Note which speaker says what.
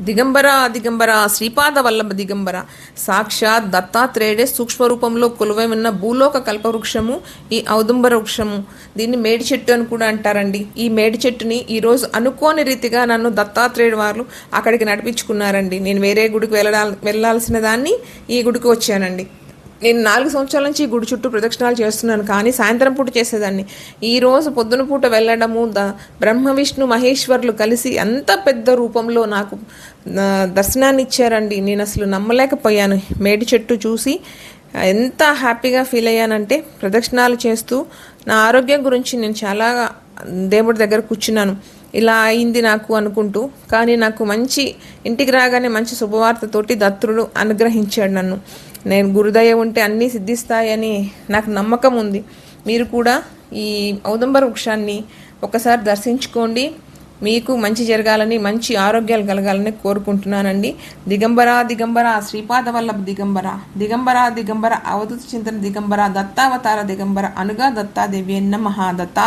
Speaker 1: దిగంబర దిగంబర శ్రీపాద వల్లభ దిగంబర. సాక్షాత్ దత్తాత్రేయుడే సూక్ష్మ రూపంలో కొలువై ఉన్న భూలోక కల్పవృక్షము ఈ ఔదుంబర వృక్షము. దీన్ని మేడి చెట్టు అని కూడా అంటారండి. ఈ మేడి చెట్టుని ఈరోజు అనుకోని రీతిగా నన్ను దత్తాత్రేయుడు వారు అక్కడికి నడిపించుకున్నారండి. నేను వేరే గుడికి వెళ్ళడా వెళ్ళాల్సిన దాన్ని ఈ గుడికి వచ్చానండి. నేను నాలుగు సంవత్సరాల నుంచి గుడి చుట్టూ ప్రదక్షిణాలు చేస్తున్నాను కానీ సాయంత్రం పూట చేసేదాన్ని. ఈ రోజు పొద్దున పూట వెళ్ళడము ద బ్రహ్మ విష్ణు మహేశ్వర్లు కలిసి అంత పెద్ద రూపంలో నాకు దర్శనాన్ని ఇచ్చారండి. నేను అసలు నమ్మలేకపోయాను. మేడి చెట్టు చూసి ఎంత హ్యాపీగా ఫీల్ అయ్యానంటే ప్రదక్షిణాలు చేస్తూ నా ఆరోగ్యం గురించి నేను చాలా దేవుడి దగ్గర కూర్చున్నాను. ఇలా అయింది నాకు అనుకుంటూ కానీ నాకు మంచి ఇంటికి రాగానే మంచి శుభవార్తతోటి దత్తుడు అనుగ్రహించాడు నన్ను. నేను గురుదయ ఉంటే అన్నీ సిద్ధిస్తాయని నాకు నమ్మకం ఉంది. మీరు కూడా ఈ ఔదంబర వృక్షాన్ని ఒకసారి దర్శించుకోండి. మీకు మంచి జరగాలని మంచి ఆరోగ్యాలు కలగాలని కోరుకుంటున్నానండి. దిగంబర దిగంబర శ్రీపాద వల్లభ దిగంబర దిగంబర దిగంబర అవధూత చింతన దిగంబర దత్తావతార దిగంబర అనుగా దత్తాదేవి నమ దత్తా